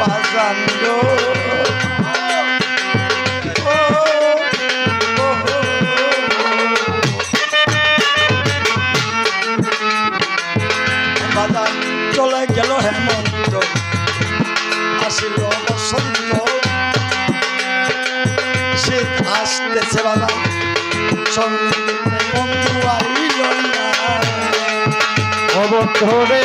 বাজান। গো ও, ও, বাজান চলে গেল হেমন্ত। আসিল বসন্ত। শীত আসতেছে বাবা সঙ্গে বন্ধু আইল না অবধরে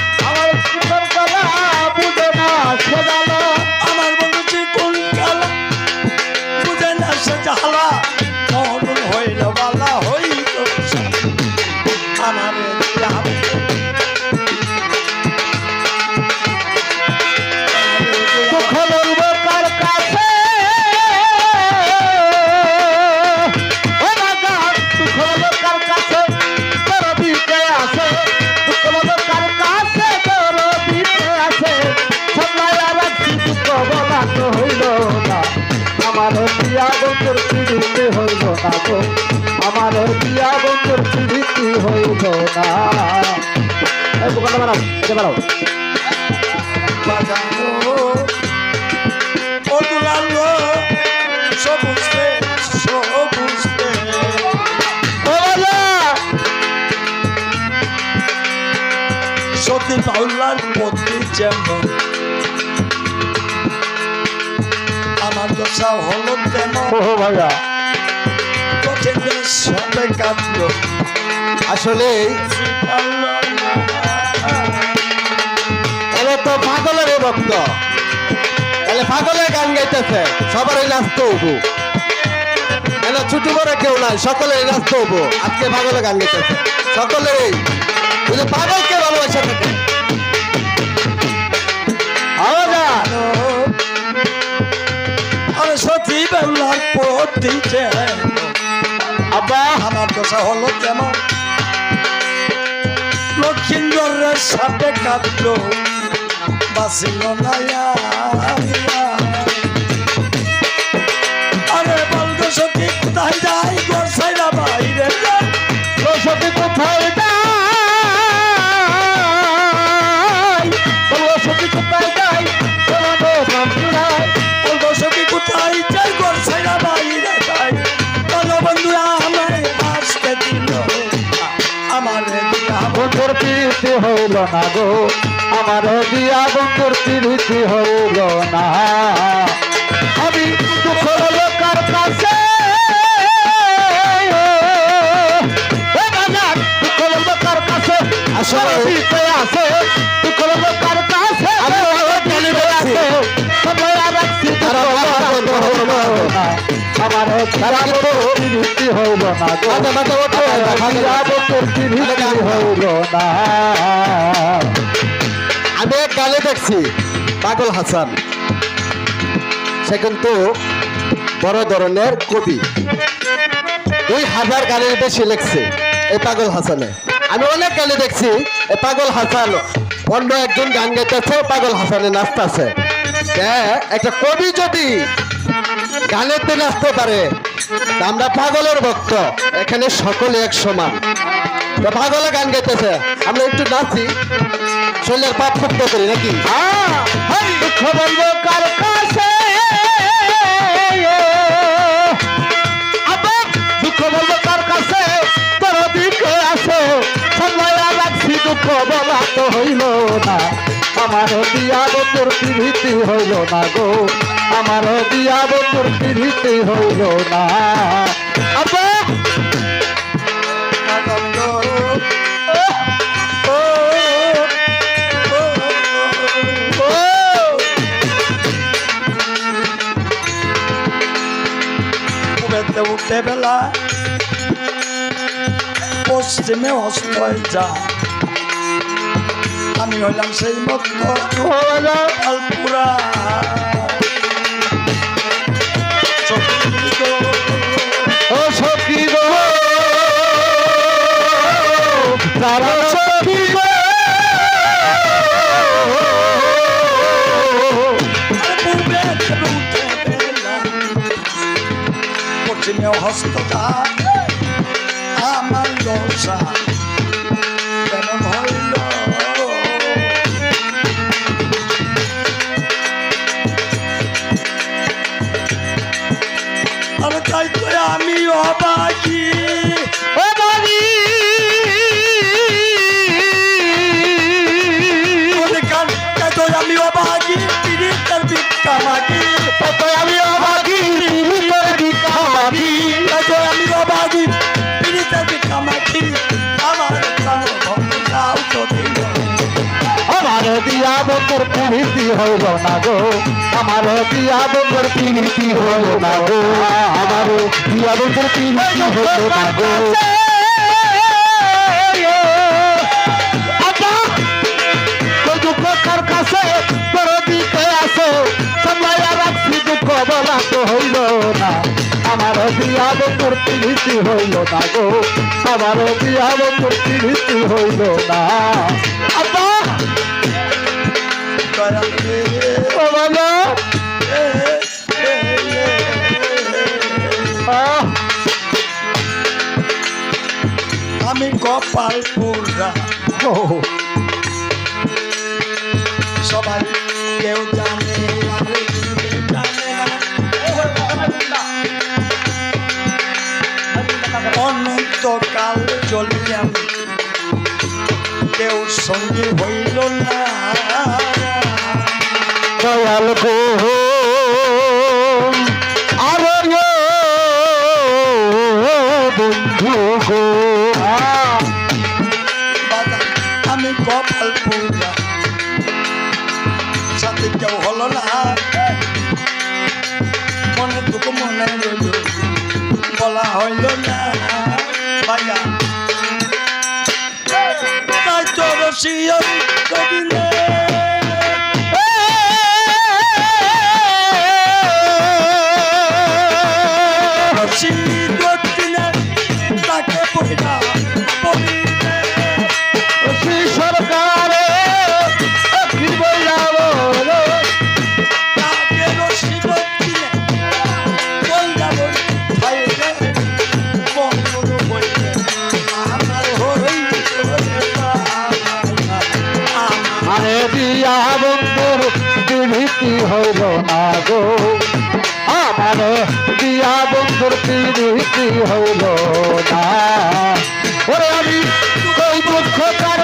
আমার দিয়া বন্ধুর পিড়িতে হইল না। দোকানটা বাড়াও এটা বাড়াও যেমন আমার দশা হলো তেমন। ভাইয়া সবে আসলে এলে তো পাগলের ভক্ত। এলে পাগলের গান গাইতেছে সবারই নাচতে হব এলে ছুটি করে কেউ নাই সকলেই নাচতে হব আজকে পাগলের গান গাইতেছে সকলেই। বুঝে পাগলকে ভালোবাসা থাকে। আওয়াজ আরে সতী আমার দশা হলো তেমন লক্ষিন্দরের সাথে কাঁদল বাসিল না প্রীতি হইল না গো। আমার দিয়া বন্ধুর প্রীতি হইল না। আমি দুঃখ লোকার কাছে আসলে আছে কাছে রাখছি না। আমার হইল না হইল না। আমি এক গানে দেখছি পাগল হাসান। সে কিন্তু বড় ধরনের কবি। দুই হাজার গানের বেশি লেখছে এই পাগল হাসানে। আমি অনেক গানে দেখছি এই পাগল হাসান। অন্য একজন গান গাইতেছে পাগল হাসানে নাচতেছে। একটা কবি যদি গানেতে নাচতে পারে। আমরা পাগলের ভক্ত এখানে সকলে এক সমান। তো পাগলে গান গাইতেছে আমরা একটু নাচি। শরীরের পাপ করি নাকি? দুঃখ বলব কার আমার দিয়া বন্ধুর প্রীতি হইল না গো। আমার দিয়া বন্ধুর প্রীতি হইল না। উঠে বেলা পশ্চিমে অস্ত যা আমি হইলাম সেই বাজান আলপুরা। সখী গো তারা সখী গো পশ্চিমে হস্তটা আমার দশা আমি অবাকি। তো আমি অবাকি পিড়িতার ভিক্ষা মাগি। তো আমি অবাকি তোর ভিক্ষা মাগি। তাই তো আমি অবাকি পিড়িতার ভিক্ষা দিয়া বন্ধুর প্রীতি হইল না গো। আমার দিয়া বন্ধুর প্রীতি হইল না গো। আমার দিয়া বন্ধুর প্রীতি হইল না গো। কার কাছে তোর দিকে আছে সামলাইয়া রাখছি দুঃখ বলা তো হইল না গো। আমার হইল না। দয়ালে ও বাবা। আমি কপাল পুরা সবাই কেউ জানে অনন্তকাল চলি কেউ সঙ্গী হইল না। দয়াল আমি কপাল সাথে কেউ হলো না। মনে দুঃখ, মনে বলা হইল না। ভাইয়া। তাই তো রসিয়ন কবিলে রসি বিভীতি হইল না গো? আমার দিয়া বন্ধুর বিভীতি হইল না? ওরে আমি ওই দুঃখ, তোর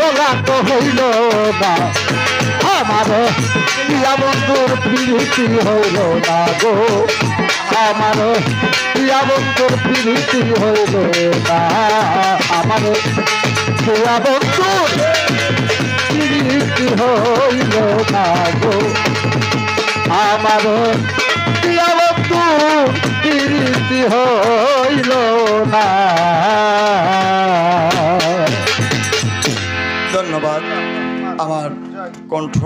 বলা তো হইল না। আমার। প্রিয়া বন্ধুর প্রীতি হইল না গো। আমার। প্রিয়া বন্ধুর প্রীতি হইল না। আমার। প্রিয়া বন্ধুর প্রীতি হইল না গো। আমার। প্রিয়া বন্ধুর প্রীতি হইল না। ধন্যবাদ। আমার কণ্ঠ